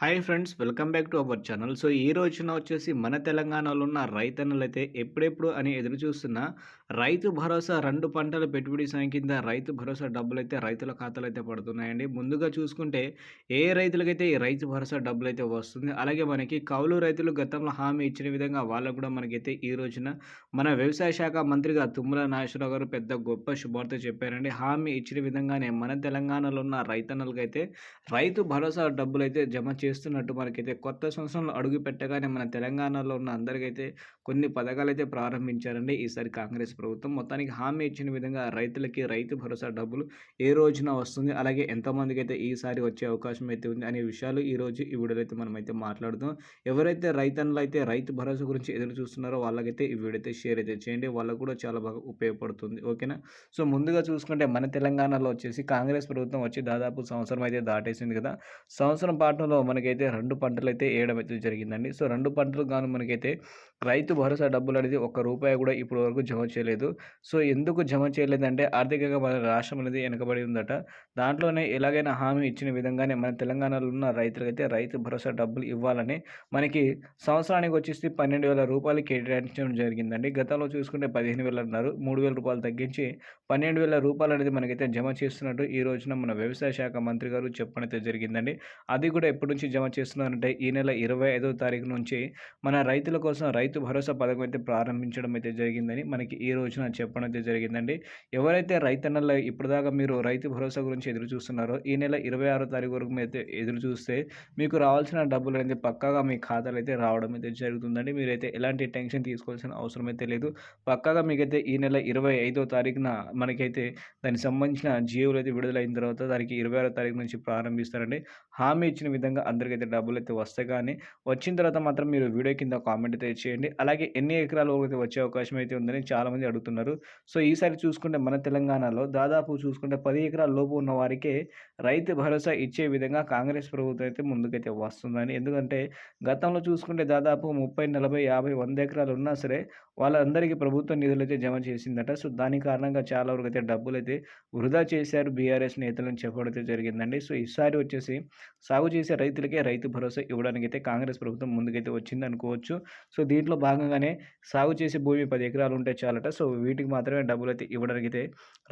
Hi friends welcome back to our channel. So ఈ రోజున వచ్చేసి మన తెలంగాణలో ఉన్న రైతన్నలైతే ఎప్పుడెప్పుడు అని ఎదురు చూస్తున్న రైతు భరోసా రెండు పంటల పెట్టుబడి సాయం కింద రైతు భరోసా డబ్బులు అయితే రైతుల ఖాతాలు అయితే పడుతున్నాయండి. ముందుగా చూసుకుంటే ఏ రైతులకైతే ఈ రైతు భరోసా డబ్బులు అయితే వస్తుంది అలాగే మనకి కౌలు రైతులు గతంలో హామీ ఇచ్చిన విధంగా వాళ్ళకు కూడా మనకైతే ఈ రోజున మన వ్యవసాయ శాఖ మంత్రిగా తుమ్మల నాగేశ్వరరావు గారు పెద్ద గొప్ప శుభార్త చెప్పారండి. హామీ ఇచ్చిన విధంగానే మన తెలంగాణలో ఉన్న రైతన్నలకైతే రైతు భరోసా డబ్బులు అయితే జమ చేస్తున్నట్టు మనకైతే కొత్త సంవత్సరంలో అడుగు పెట్టగానే మన తెలంగాణలో ఉన్న అందరికైతే కొన్ని పథకాలు అయితే ప్రారంభించారండి. ఈసారి కాంగ్రెస్ ప్రభుత్వం మొత్తానికి హామీ ఇచ్చిన విధంగా రైతులకి రైతు భరోసా డబ్బులు ఏ రోజున వస్తుంది అలాగే ఎంతమందికి అయితే ఈసారి వచ్చే అవకాశం అయితే ఉంది అనే విషయాలు ఈ రోజు ఈ వీడియోలో అయితే మనం అయితే మాట్లాడుతాం ఎవరైతే రైతన్లు అయితే రైతు భరోసా గురించి ఎదురు చూస్తున్నారో వాళ్ళకైతే ఈ వీడియో అయితే షేర్ అయితే చేయండి. వాళ్ళకు కూడా చాలా బాగా ఉపయోగపడుతుంది. ఓకేనా? సో ముందుగా చూసుకుంటే మన తెలంగాణలో వచ్చేసి కాంగ్రెస్ ప్రభుత్వం వచ్చి దాదాపు సంవత్సరం అయితే దాటేసింది కదా. సంవత్సరం పాటలో మనకైతే రెండు పంటలు అయితే వేయడం అయితే జరిగిందండి. సో రెండు పంటలు గాను మనకైతే రైతు భరోసా డబ్బులు అనేది ఒక్క రూపాయి కూడా ఇప్పటి వరకు జమ చేయలేదు. సో ఎందుకు జమ చేయలేదంటే ఆర్థికంగా మన రాష్ట్రం అనేది వెనకబడి ఉందట. దాంట్లోనే ఎలాగైనా హామీ ఇచ్చిన విధంగానే మన తెలంగాణలో ఉన్న రైతులకైతే రైతు భరోసా డబ్బులు ఇవ్వాలని మనకి సంవత్సరానికి వచ్చేసి పన్నెండు వేల రూపాయలు కేటాయించడం జరిగిందండి. గతంలో చూసుకుంటే పదిహేను వేలు అన్నారు. మూడు వేల రూపాయలు తగ్గించి పన్నెండు వేల రూపాయలు అనేది మనకైతే జమ చేస్తున్నట్టు ఈ రోజున మన వ్యవసాయ శాఖ మంత్రి గారు చెప్పడం జరిగిందండి. అది కూడా ఎప్పటి నుంచి జమ చేస్తున్నారంటే ఈ నెల ఇరవై ఐదో తారీఖు నుంచి మన రైతుల కోసం రైతు భరోసా పథకం అయితే ప్రారంభించడం అయితే జరిగిందని మనకి ఈ రోజున చెప్పడం అయితే జరిగిందండి. ఎవరైతే రైతన్నల ఇప్పటిదాకా మీరు రైతు భరోసా గురించి ఎదురు చూస్తున్నారో ఈ నెల ఇరవై ఆరో తారీఖు వరకు అయితే ఎదురు చూస్తే మీకు రావాల్సిన డబ్బులు అనేది పక్కాగా మీ ఖాతాలు అయితే రావడం అయితే జరుగుతుందండి. మీరైతే ఎలాంటి టెన్షన్ తీసుకోవాల్సిన అవసరం అయితే లేదు. పక్కాగా మీకైతే ఈ నెల ఇరవై ఐదో తారీఖున మనకైతే దానికి సంబంధించిన జీవులు అయితే విడుదలైన తర్వాత దానికి ఇరవై ఆరో తారీఖు నుంచి ప్రారంభిస్తారండి. హామీ ఇచ్చిన విధంగా అందరికైతే డబ్బులు అయితే వస్తాయి కానీ వచ్చిన తర్వాత మాత్రం మీరు వీడియో కింద కామెంట్ అయితే చేయండి. అలాగే ఎన్ని ఎకరాల వరకు అయితే వచ్చే అవకాశం అయితే ఉందని చాలామంది అడుగుతున్నారు. సో ఈసారి చూసుకుంటే మన తెలంగాణలో దాదాపు చూసుకుంటే పది ఎకరాల లోపు ఉన్న వారికే రైతు భరోసా ఇచ్చే విధంగా కాంగ్రెస్ ప్రభుత్వం అయితే ముందుకైతే వస్తుందని. ఎందుకంటే గతంలో చూసుకుంటే దాదాపు ముప్పై నలభై యాభై వంద ఎకరాలు ఉన్నా సరే వాళ్ళందరికీ ప్రభుత్వ నిధులు అయితే జమ చేసిందట. సో దాని కారణంగా చాలా వరకు అయితే డబ్బులు అయితే వృధా చేశారు బీఆర్ఎస్ నేతలను చెప్పడం అయితే జరిగిందండి. సో ఈసారి వచ్చేసి సాగు చేసే రైతులు రైతు భరోసా ఇవ్వడానికి అయితే కాంగ్రెస్ ప్రభుత్వం ముందుకైతే వచ్చింది అనుకోవచ్చు సో దీంట్లో భాగంగానే సాగు చేసే భూమి పది ఎకరాలు ఉంటే చాలట. సో వీటికి మాత్రమే డబ్బులు అయితే ఇవ్వడానికి అయితే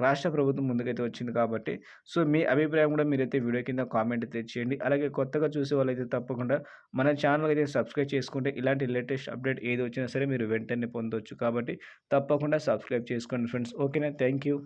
రాష్ట్ర ప్రభుత్వం ముందుకైతే వచ్చింది కాబట్టి. సో మీ అభిప్రాయం కూడా మీరైతే వీడియో కింద కామెంట్ అయితే చేయండి. అలాగే కొత్తగా చూసే వాళ్ళైతే తప్పకుండా మన ఛానల్ అయితే సబ్స్క్రైబ్ చేసుకుంటే ఇలాంటి లేటెస్ట్ అప్డేట్ ఏది వచ్చినా సరే మీరు వెంటనే పొందొచ్చు కాబట్టి తప్పకుండా సబ్స్క్రైబ్ చేసుకోండి ఫ్రెండ్స్. ఓకేనా? Thank you.